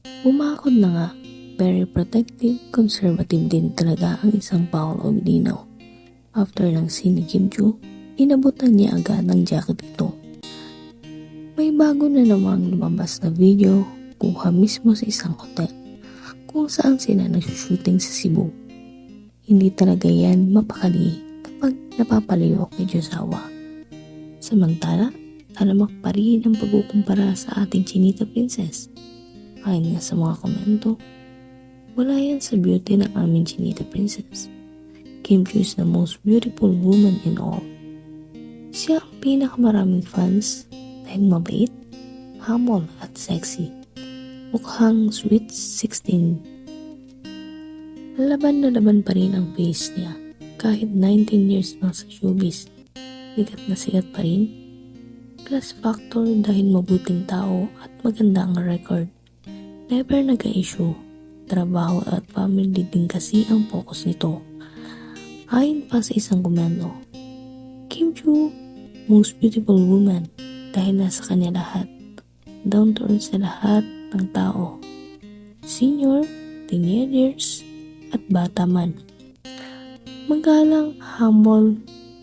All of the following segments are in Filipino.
Bumakod na nga, very protective, conservative din talaga ang isang Paolo Medino. After ng scene ni Kim Joo, inabutan niya agad ng jacket ito. May bago na namang lumabas na video kuha mismo sa isang hotel kung saan sila nagsushooting sa Cebu. Hindi talaga yan mapakali kapag napapalayo kay Josawa. Samantala, talamak pa rin ang pagkukumpara sa ating Chinita Princess. Ayon nga sa mga komento, wala yan sa beauty ng aming Chinita Princess. Kim Chiu is the most beautiful woman in all. Siya ang pinakamaraming fans dahil mabait, humble at sexy. Mukhang sweet 16. Laban na laban pa rin ang face niya kahit 19 years na sa showbiz. Sikat na sikat pa rin. Plus factor dahil mabuting tao at maganda ang record. Never nag-issue. Trabaho at family din kasi ang focus nito. Ayon pa sa isang komento, Kim Joo, most beautiful woman dahil nasa kanya lahat. Down to earth sa lahat ng tao. Senior, teenagers, at bata man. Magalang, humble,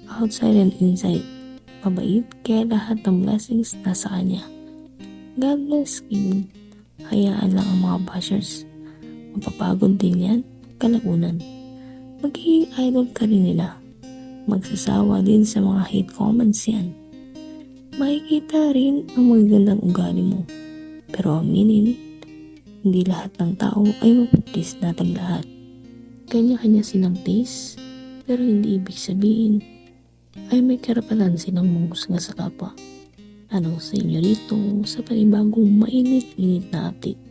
outside and inside. Mabait kaya lahat ng blessings nasa kanya. God bless Kim. Hayaan lang ang mga bashers. Mapapagod din yan, kalagunan. Magiging idol ka rin nila. Magsasawa din sa mga hate comments yan. Makikita rin ang magagandang ugali mo. Pero aminin, hindi lahat ng tao ay mapaplis natin lahat. Kanya-kanya silang taste, pero hindi ibig sabihin ay may karapatan silang manghusga sa kapwa. Ano sa inyo rito sa panibagong mainit-init na update?